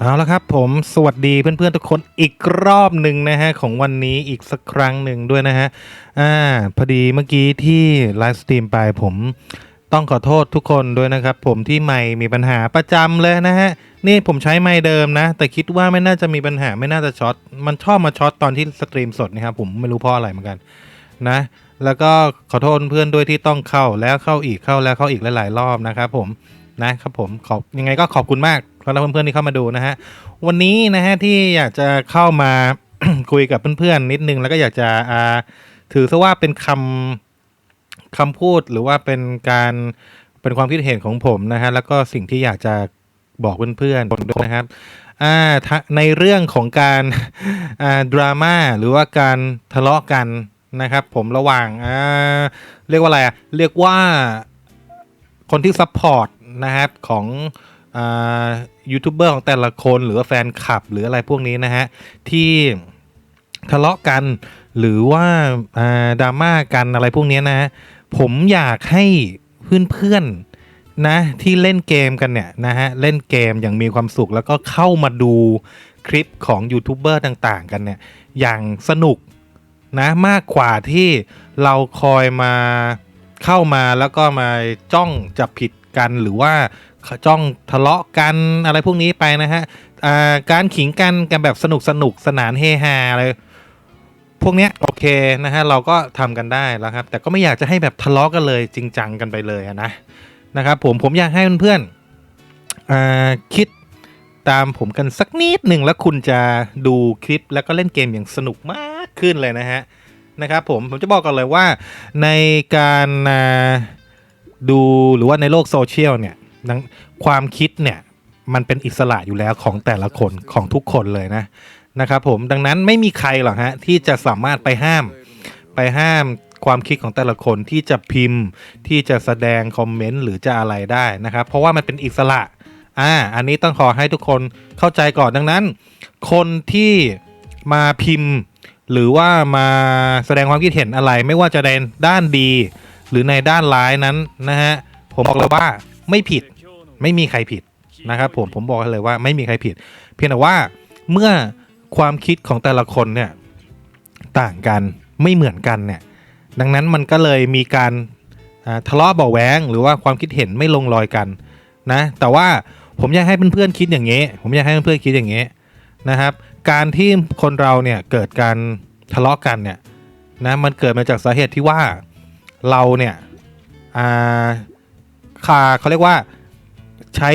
เอาละครับผมสวัสดีเพื่อนๆทุกคนอีกรอบหนึ่งนะฮะของวันนี้อีกสักครั้งหนึ่งด้วยนะฮะอ่าพอดีเมื่อกี้ที่ไลฟ์สตรีมไปผมต้องขอโทษทุกคนด้วยนะครับ ผมที่ไม่มีปัญหาประจำเลยนะฮะนี่ผมใช้ไม้เดิมนะ แต่คิดว่าไม่น่าจะมีปัญหาไม่น่าจะช็อตมันชอบมาช็อตตอนที่สตรีมสดนะครับผมไม่รู้เพราะอะไรเหมือนกันนะแล้วก็ขอโทษเพื่อนด้วยที่ต้องเข้าแล้วเข้าอีกเข้าแล้วเข้าอีกหลายๆรอบนะครับผม นะครับผมขอบยังไงก็ขอบคุณมากสำหรับเพื่อนๆที่เข้ามาดูนะฮะวันนี้นะฮะที่อยากจะเข้ามาคุยกับเพื่อนๆนิดนึง แล้วก็อยากจะอ่าถือซะว่าเป็นคำคำพูดหรือว่าเป็นการเป็นความคิดเห็นของผมนะฮะแล้วก็สิ่งที่อยากจะบอกเพื่อนๆด้วยนะครับอ่าในเรื่องของการอ่าดราม่าหรือว่าการทะเลาะกันนะครับ ผมระหว่างอ่าเรียกว่าอะไรอะเรียกว่าคนที่ซัพพอร์ต นะครับของยูทูบเบอร์ของแต่ละคนหรือว่าแฟนคลับหรืออะไรพวกนี้นะฮะ ที่ทะเลาะกันหรือว่าอ่าดราม่ากันอะไรพวกนี้นะฮะผมอยากให้เพื่อนๆนะที่เล่นเกมกันเนี่ยนะฮะเล่นเกมอย่างมีความสุขแล้วก็เข้ามาดูคลิปของยูทูบเบอร์ต่างๆ กันเนี่ยอย่างสนุกนะมากกว่าที่เราคอยมาเข้ามาแล้วก็มาจ้องจับผิด กันหรือว่าจ้องทะเลาะกันอะไรพวกนี้ไปนะฮะการขิงกันกันแบบสนุกสนุกสนานเฮฮาอะไรพวกเนี้ยโอเคนะฮะเราก็ทำกันได้แล้วครับ แต่ก็ไม่อยากจะให้แบบทะเลาะกันเลยจริงจังกันไปเลยนะนะครับผมผมอยากให้เพื่อนๆคิดตามผมกันสักนิดหนึ่งแล้วคุณจะดูคลิปแล้วก็เล่นเกมอย่างสนุกมากขึ้นเลยนะฮะนะครับผมผมจะบอกกันเลยว่าในการ ดูหรือว่าในโลกโซเชียลเนี่ยความคิดเนี่ยมันเป็นอิสระอยู่แล้วของแต่ละคนของทุกคนเลยนะนะครับผมดังนั้นไม่มีใครหรอกฮะที่จะสามารถไปห้าม ไปห้ามความคิดของแต่ละคนที่จะพิมพ์ที่จะแสดงคอมเมนต์หรือจะอะไรได้นะครับ เพราะว่ามันเป็นอิสระอ่าอันนี้ต้องขอให้ทุกคนเข้าใจก่อนดังนั้น คนที่มาพิมพ์ หรือว่ามาแสดงความคิดเห็นอะไรไม่ว่าจะในด้านดี หรือในด้านร้ายนั้นนะฮะผมบอกเลยว่าไม่ผิดไม่มีใครผิดนะครับผมผมบอกเลยว่าไม่มีใครผิด เพียงแต่ว่าเมื่อความคิดของแต่ละคนเนี่ยต่างกันไม่เหมือนกันเนี่ยดังนั้นมันก็เลยมีการทะเลาะเบาะแวงหรือว่าความคิดเห็นไม่ลงรอยกันนะแต่ว่าผมอยากให้เพื่อนๆคิดอย่างนี้ ผมอยากให้เพื่อนๆคิดอย่างนี้นะครับ การที่คนเราเนี่ยเกิดการทะเลาะกันเนี่ยนะมันเกิดมาจากสาเหตุที่ว่า เราเนี่ยาคาเขาเรียกว่าใช้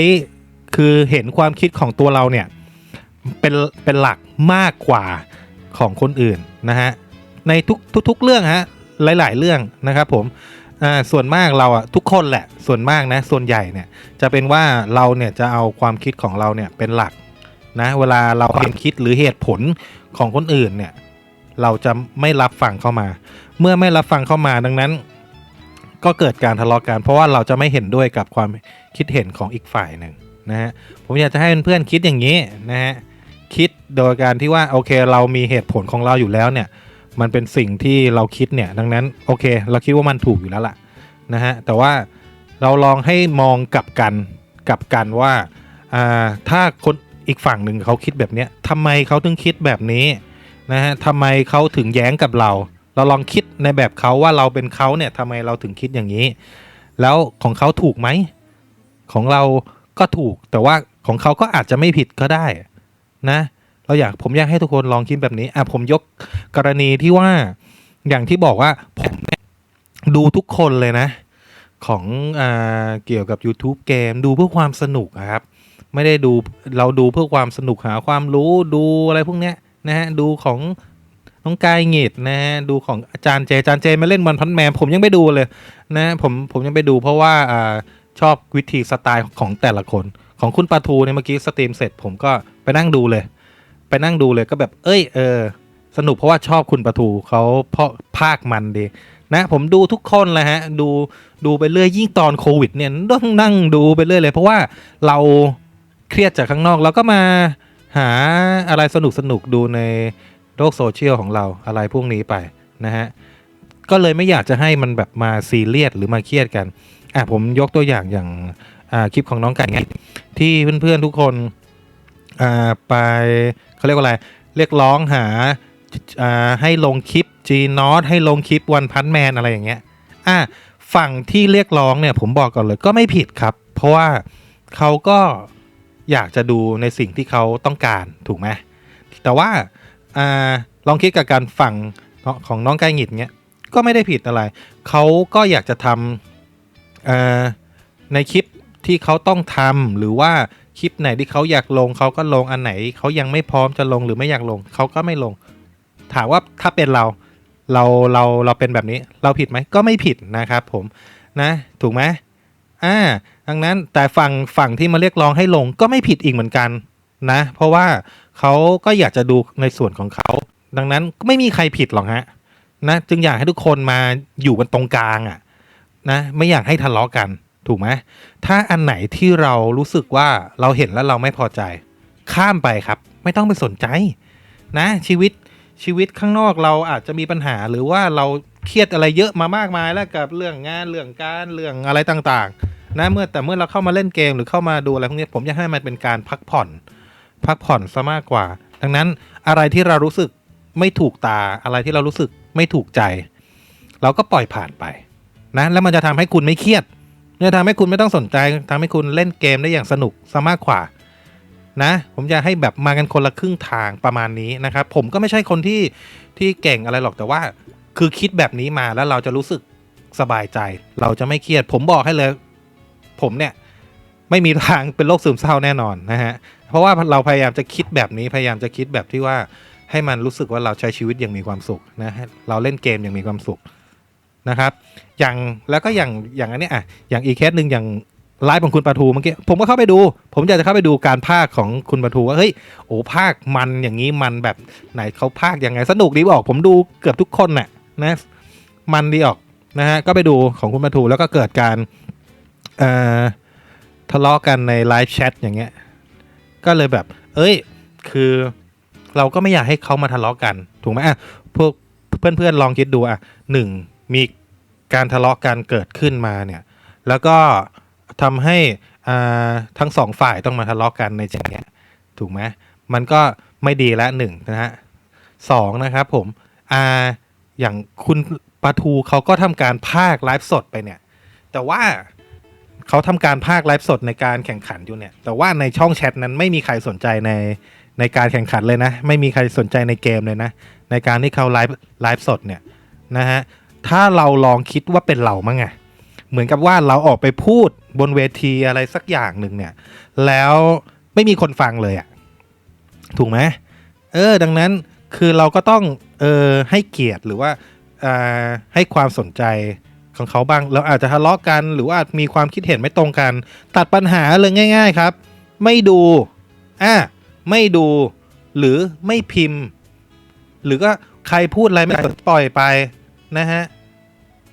คือเห็นความคิดของตัวเราเนี่ยเป็นเป็นหลักมากกว่าของคนอื่นนะฮะในทุกทุกๆเรื่องฮะหลาย ๆ เรื่องนะครับผมส่วนมากเราอะทุกคนแหละส่วนมากนะส่วนใหญ่เนี่ยจะเป็นว่าเราเนี่ยจะเอาความคิดของเราเนี่ยเป็นหลักนะเวลาเราเห็นคิดหรือเหตุผลของคนอื่นเนี่ยเราจะไม่รับฟังเข้ามา เมื่อไม่รับฟังเข้ามาดังนั้น ก็เกิดการทะเลาะกันเพราะว่าเราจะไม่เห็นด้วยกับความคิดเห็นของอีกฝ่ายหนึ่งนะฮะผมอยากจะให้เพื่อนๆคิดอย่างนี้นะฮะคิดโดยการที่ว่าโอเคเรามีเหตุผลของเราอยู่แล้วเนี่ยมันเป็นสิ่งที่เราคิดเนี่ยดังนั้นโอเค เราคิดว่ามันถูกอยู่แล้วล่ะนะฮะแต่ว่าเราลองให้มองกลับกันกลับกันว่าอ่าถ้าคนอีกฝั่งหนึ่งเขาคิดแบบนี้ทำไมเขาถึงคิดแบบนี้นะฮะทำไมเขาถึงแย้งกับเรา เราลองคิดในแบบเขาว่าเราเป็นเขาเนี่ยทำไมเราถึงคิดอย่างนี้ แล้วของเขาถูกไหม ของเราก็ถูก แต่ว่าของเขาก็อาจจะไม่ผิดก็ได้นะ เราอยากผมอยากให้ทุกคนลองคิดแบบนี้อะผมยกกรณีที่ว่าอย่างที่บอกว่าผมเนี่ยดูทุกคนเลยนะ ของอ่าเกี่ยวกับ YouTube เกมดูเพื่อความสนุกครับ ไม่ได้ดูเราดูเพื่อความสนุกหาความรู้ดูอะไรพวกเนี้ยนะฮะดูของ น้องกายหงิดนะฮะดูของอาจารย์เจอาจารย์เจมาเล่นวันพันแมนผมยังไม่ดูเลยนะผมผมยังไปดูเพราะว่าอ่าชอบวิธีสไตล์ของแต่ละคน ของคุณปาทูเนี่ยเมื่อกี้สตรีมเสร็จผมก็ไปนั่งดูเลย ไปนั่งดูเลยก็แบบ เอ้ยเออสนุกเพราะว่าชอบคุณปะทูเขาเพราะภาคมันดีนะผมดูทุกคนเลยฮะดูดูไปเรื่อยยิ่งตอนโควิดเนี่ยต้องนั่งดูไปเรื่อยเลย เพราะว่าเราเครียดจากข้างนอกแล้วก็มาหาอะไรสนุกสนุกดูใน โลกโซเชียลของเราอะไรพวกนี้ไปนะฮะก็เลยไม่อยากจะให้มันแบบมาซีเรียสหรือมาเครียดกันอะผมยกตัวอย่างอย่างคลิปของน้องไก่ไงที่เพื่อนๆทุกคนไปเขาเรียกว่าอะไร เรียกร้องหาาให้ลงคลิป G n o t ให้ลงคลิปวันพันแมนอะไรอย่างเงี้ยอะฝั่งที่เรียกร้องเนี่ยผมบอกก่อนเลยก็ไม่ผิดครับ เพราะว่าเขาก็อยากจะดูในสิ่งที่เขาต้องการถูกไหมแต่ว่า อ่าลองคิดกับการฝั่งของน้องไก่หงิดเงี้ยก็ไม่ได้ผิดอะไร เขาก็อยากจะทำในคลิปที่เขาต้องทำหรือว่าคลิปไหนที่เขาอยากลงเขาก็ลงอันไหนเขายังไม่พร้อมจะลงหรือไม่อยากลงเขาก็ไม่ลง ถามว่าถ้าเป็นเราเราเราเราเป็นแบบนี้เราผิดไหมก็ไม่ผิดนะครับผมนะถูกไหมอ่าดังนั้นแต่ฝั่งฝั่งที่มาเรียกร้องให้ลงก็ไม่ผิดอีกเหมือนกัน นะ เพราะว่าเขาก็อยากจะดูในส่วนของเขา ดังนั้นไม่มีใครผิดหรอกฮะนะจึงอยากให้ทุกคนมาอยู่กันตรงกลางอะ่ะนะไม่อยากให้ทะเลาะกันถูกไหมถ้าอันไหนที่เรารู้สึกว่าเราเห็นแล้วเราไม่พอใจ ข้ามไปครับ ไม่ต้องไปสนใจ นะ ชีวิตชีวิตข้างนอกเราอาจจะมีปัญหาหรือว่าเราเครียดอะไรเยอะมามากมายแล้วกับเรื่องงานเรื่องการเรื่องอะไรต่างๆ นะเมื่อแต่เมื่อเราเข้ามาเล่นเกมหรือเข้ามาดูอะไรพวกนี้ผมอยากให้มันเป็นการพักผ่อน พักผ่อนซะมากกว่า ดังนั้นอะไรที่เรารู้สึกไม่ถูกตาอะไรที่เรารู้สึกไม่ถูกใจ เราก็ปล่อยผ่านไปนะแล้วมันจะทำให้คุณไม่เครียดจะทำให้คุณไม่ต้องสนใจทำให้คุณเล่นเกมได้อย่างสนุกซะมากกว่านะผมจะให้แบบมากันคนละครึ่งทางประมาณนี้นะครับ ผมก็ไม่ใช่คนที่ที่เก่งอะไรหรอกแต่ว่า คือคิดแบบนี้มาแล้วเราจะรู้สึกสบายใจ เราจะไม่เครียด ผมบอกให้เลย ผมเนี่ย ไม่มีทางเป็นโรคซึมเศร้าแน่นอนนะฮะ เพราะว่าเราพยายามจะคิดแบบนี้พยายามจะคิดแบบที่ว่าให้มันรู้สึกว่าเราใช้ชีวิตอย่างมีความสุขนะให้เราเล่นเกมอย่างมีความสุขนะครับ อย่างแล้วก็อย่างอย่างอันเนี้ยอะอย่างอีกเคสหนึ่งอย่างไลฟ์ของคุณปาทูเมื่อกี้ผมก็เข้าไปดู ผมอยากจะเข้าไปดูการพากย์ของคุณปาทูว่าเฮ้ยโอ้พากย์มันอย่างนี้มันแบบไหนเขาพากย์ยังไงสนุกดีบอกผมดูเกือบทุกคนน่ะนะมันดีออกนะฮะก็ไปดูของคุณปาทูแล้วก็เกิดการเอ่อ ทะเลาะกันในไลฟ์แชทอย่างเงี้ย ก็เลยแบบ เอ้ย คือเราก็ไม่อยากให้เขามาทะเลาะกัน ถูกไหมอะพวกเพื่อนๆลองคิดดูอะหนึ่งมีการทะเลาะกันเกิดขึ้นมาเนี่ย แล้วก็ทำให้อ่าทั้งสองฝ่ายต้องมาทะเลาะกันในอย่างเงี้ยถูกไหมมันก็ไม่ดีละหนึ่งนะฮะสองนะครับผมอ่าอย่างคุณปาทูเขาก็ทำการพากย์ไลฟ์สดไปเนี่ย แต่ว่า เขาทำการพากย์ไลฟ์สดในการแข่งขันอยู่เนี่ย แต่ว่าในช่องแชทนั้นไม่มีใครสนใจในในการแข่งขันเลยนะ ไม่มีใครสนใจในเกมเลยนะ ในการที่เขาไลฟ์ไลฟ์สดเนี่ยนะฮะ ถ้าเราลองคิดว่าเป็นเรามั้งไงเหมือนกับว่าเราออกไปพูดบนเวทีอะไรสักอย่างหนึ่งเนี่ย แล้วไม่มีคนฟังเลยอะ่ะ ถูกไหมเออ ดังนั้นคือเราก็ต้องเออให้เกียรติหรือว่าอ่าให้ความสนใจ ของเขาบ้างเราอาจจะทะเลาะกัน หรือว่ามีความคิดเห็นไม่ตรงกัน ตัดปัญหาเลยง่าย ๆครับ ไม่ดูอะไม่ดู หรือไม่พิมพ์ หรือก็ใครพูดอะไรไม่ปล่อยไปนะฮะ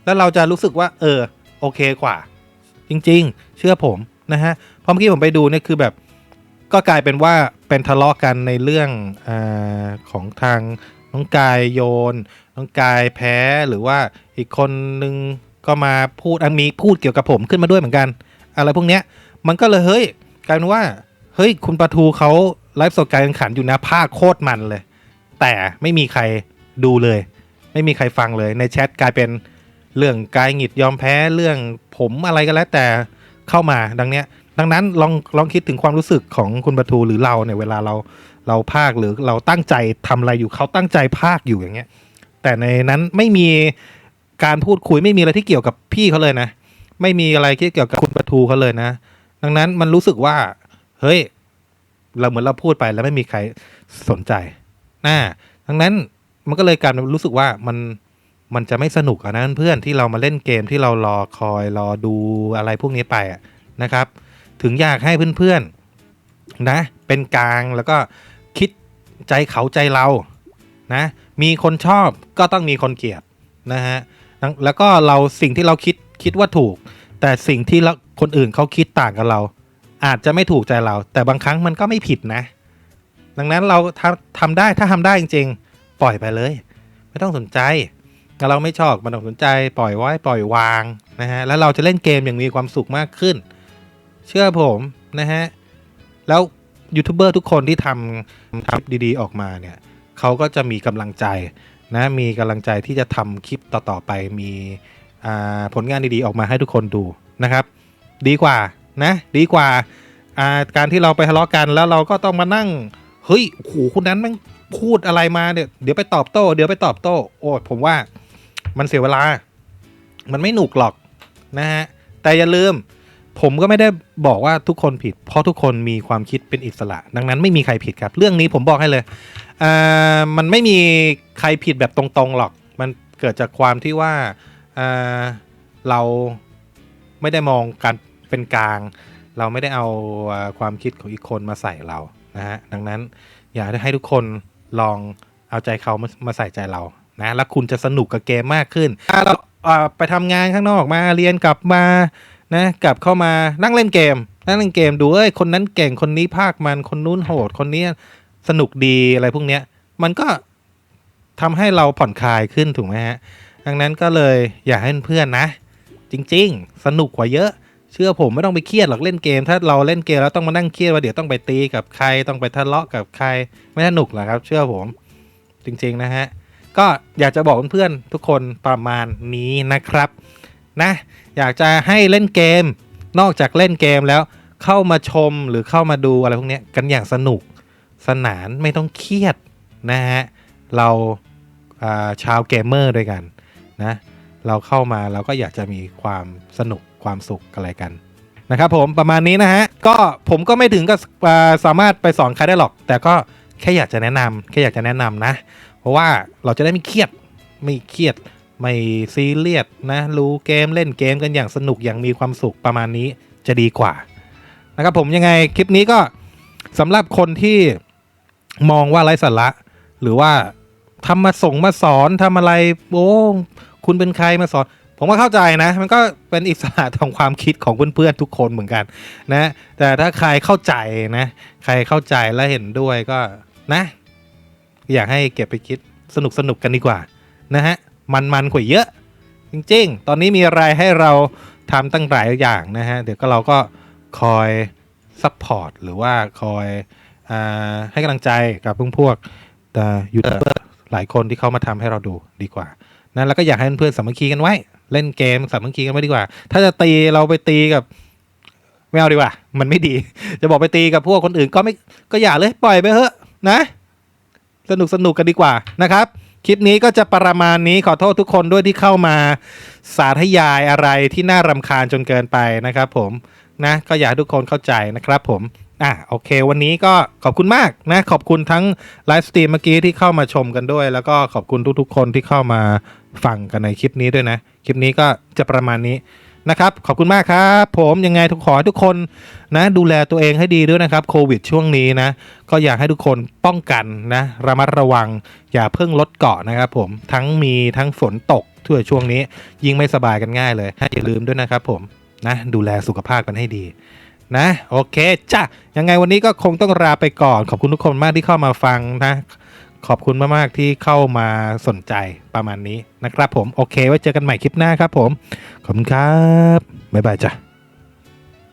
แล้วเราจะรู้สึกว่า เออ โอเคกว่า จริง ๆ เชื่อผมนะฮะพราะเมื่อกี้ผมไปดูเนี่ยคือแบบก็กลายเป็นว่าเป็นทะเลาะกันในเรื่องอของทางน้องกายโยน น้องกายแพ้หรือว่าอีกคนนึง ก็มาพูดมีพูดเกี่ยวกับผมขึ้นมาด้วยเหมือนกัน อะไรพวกเนี้ยมันก็เลยเฮ้ยกลายเป็นว่า เฮ้ยคุณปาทูเขาไลฟ์สดการแข่งขันอยู่นะภาคโคตรมันเลย แต่ไม่มีใครดูเลย ไม่มีใครฟังเลยในแชทกลายเป็นเรื่องกายหงิดยอมแพ้เรื่องผมอะไรก็แล้วแต่เข้ามาดังเนี้ย ดังนั้นลองลองคิดถึงความรู้สึกของคุณปาทูหรือเราเนี่ยเวลาเราเราภาคหรือเราตั้งใจทำอะไรอยู่เขาตั้งใจภาคอยู่อย่างเงี้ย แต่ในนั้นไม่มี การพูดคุยไม่มีอะไรที่เกี่ยวกับพี่เขาเลยนะ ไม่มีอะไรที่เกี่ยวกับคุณปาทูเขาเลยนะ ดังนั้นมันรู้สึกว่า เฮ้ย เราเหมือนเราพูดไปแล้วไม่มีใครสนใจน่าดังนั้นมันก็เลยการรู้สึกว่ามันมันจะไม่สนุกนะเพื่อนที่เรามาเล่นเกมที่เรารอคอยรอดูอะไรพวกนี้ไปนะครับ ถึงอยากให้เพื่อนๆนะ เป็นกลางแล้วก็คิดใจเขาใจเรานะ มีคนชอบก็ต้องมีคนเกลียดนะฮะ แล้วก็เราสิ่งที่เราคิดคิดว่าถูก แต่สิ่งที่คนอื่นเขาคิดต่างกับเรา อาจจะไม่ถูกใจเรา แต่บางครั้งมันก็ไม่ผิดนะ ดังนั้นเราทำทำได้ถ้าทำได้จริง ๆ ปล่อยไปเลย ไม่ต้องสนใจถ้าเราไม่ชอบไมันต้องสนใจ ปล่อยไว้ปล่อยวางนะฮะแล้วเราจะเล่นเกมอย่างมีความสุขมากขึ้น เชื่อผมนะฮะแล้วยูทูบเบอร์ทุกคนที่ทำทำคลิปดีๆ ออกมาเนี่ยเขาก็จะมีกำลังใจ นะมีกำลังใจที่จะทำคลิปต่อๆไปมีผลงานดีๆออกมาให้ทุกคนดูนะครับ ดีกว่านะดีกว่าการที่เราไปทะเลาะกันแล้วเราก็ต้องมานั่งเฮ้ยโอ้โหคนนั้นมันพูดอะไรมาเนี่ยเดี๋ยวไปตอบโต้ เดี๋ยวไปตอบโต้ โอ้ผมว่ามันเสียเวลา มันไม่หนุกหรอกนะฮะแต่อย่าลืม ผมก็ไม่ได้บอกว่าทุกคนผิด เพราะทุกคนมีความคิดเป็นอิสระ ดังนั้นไม่มีใครผิดครับ เรื่องนี้ผมบอกให้เลยอ่ามันไม่มีใครผิดแบบตรงๆหรอก มันเกิดจากความที่ว่าอ่าเราไม่ได้มองการเป็นกลาง เราไม่ได้เอาความคิดของอีกคนมาใส่เรานะฮะดังนั้นอยากให้ทุกคนลองเอาใจเขามามาใส่ใจเรานะแล้วคุณจะสนุกกับเกมมากขึ้นถ้าเราไปทำงานข้างนอกมาเรียนกลับมา นะกลับเข้ามานั่งเล่นเกม นั่งเล่นเกมดูเอ้ยคนนั้นเก่งคนนี้ภาคมันคนนู้นโหดคนนี้สนุกดีอะไรพวกเนี้ย มันก็ทำให้เราผ่อนคลายขึ้นถูกไหมฮะดังนั้นก็เลยอยากให้เพื่อนนะ จริง ๆ สนุกกว่าเยอะ เชื่อผมไม่ต้องไปเครียดหรอกเล่นเกม ถ้าเราเล่นเกมแล้วต้องมานั่งเครียดว่าเดี๋ยวต้องไปตีกับใครต้องไปทะเลาะกับใครไม่สนุกหรอกครับ เชื่อผมจริง ๆ นะฮะก็อยากจะบอกเพื่อนๆทุกคนประมาณนี้นะครับ นะ อยากจะให้เล่นเกม นอกจากเล่นเกมแล้วเข้ามาชมหรือเข้ามาดูอะไรพวกนี้กันอย่างสนุกสนานไม่ต้องเครียดนะฮะเราาชาวเกมเมอร์ด้วยกันนะเราเข้ามาเราก็อยากจะมีความสนุกความสุขอะไรกันนะครับผมประมาณนี้นะฮะก็ผมก็ไม่ถึงกับอ่าสามารถไปสอนใครได้หรอก แต่ก็แค่อยากจะแนะนำแค่อยากจะแนะนำนะ เพราะว่าเราจะได้ไม่เครียดไม่เครียด ไม่ซีเรียสนะรู้เกมเล่นเกมกันอย่างสนุกอย่างมีความสุขประมาณนี้จะดีกว่านะครับผมยังไงคลิปนี้ก็สำหรับคนที่มองว่าไร้สาระ หรือว่าทำมาส่งมาสอนทำอะไรโอ้คุณเป็นใครมาสอน ผมก็เข้าใจนะ มันก็เป็นอิสระทางความคิดของเพื่อนๆทุกคนเหมือนกันนะ แต่ถ้าใครเข้าใจนะ ใครเข้าใจและเห็นด้วยก็นะ อยากให้เก็บไปคิดสนุกสนุกกันดีกว่านะฮะ มันมันๆกว่าเยอะ จริงๆ ตอนนี้มีอะไรให้เราทำตั้งหลายอย่างนะฮะ เดี๋ยวก็เราก็คอยซัพพอร์ตหรือว่าคอยอให้กำลังใจกับพวกพวกยูทูบเบอร์หลายคนที่เขามาทำให้เราดูดีกว่านะแล้วก็อยากให้เพื่อนๆสามัคคีกันไว้ เล่นเกมสามัคคีกันไว้ดีกว่า ถ้าจะตีเราไปตีกับไม่เอาดีกว่า มันไม่ดี จะบอกไปตีกับพวกคนอื่นก็ไม่ก็อย่าเลยปล่อยไปเถอะนะ สนุกสนุกกันดีกว่านะครับ คลิปนี้ก็จะประมาณนี้ขอโทษทุกคนด้วยที่เข้ามาสาธยายอะไรที่น่ารำคาญจนเกินไปนะครับผมนะก็อยากทุกคนเข้าใจนะครับผมอะโอเค วันนี้ก็ขอบคุณมากนะ ขอบคุณทั้งไลฟ์สตรีมเมื่อกี้ที่เข้ามาชมกันด้วย แล้วก็ขอบคุณทุกๆคนที่เข้ามาฟังกันในคลิปนี้ด้วยนะ คลิปนี้ก็จะประมาณนี้ นะครับ ขอบคุณมากครับ ผมยังไงทุกขอให้ทุกคนนะ ดูแลตัวเองให้ดีด้วยนะครับโควิดช่วงนี้นะ ก็อยากให้ทุกคนป้องกันนะระมัดระวัง อย่าเพิ่งลดเกาะนะครับผมทั้งมีทั้งฝนตกทั่วช่วงนี้ ยิ่งไม่สบายกันง่ายเลยอย่าลืมด้วยนะครับผมนะ ดูแลสุขภาพกันให้ดีนะโอเคจ้ะยังไงวันนี้ก็คงต้องลาไปก่อน ขอบคุณทุกคนมากที่เข้ามาฟังนะ ขอบคุณมากๆที่เข้ามาสนใจประมาณนี้นะครับผม โอเค ไว้เจอกันใหม่คลิปหน้าครับผม ขอบคุณครับ บ๊ายบายจ้ะ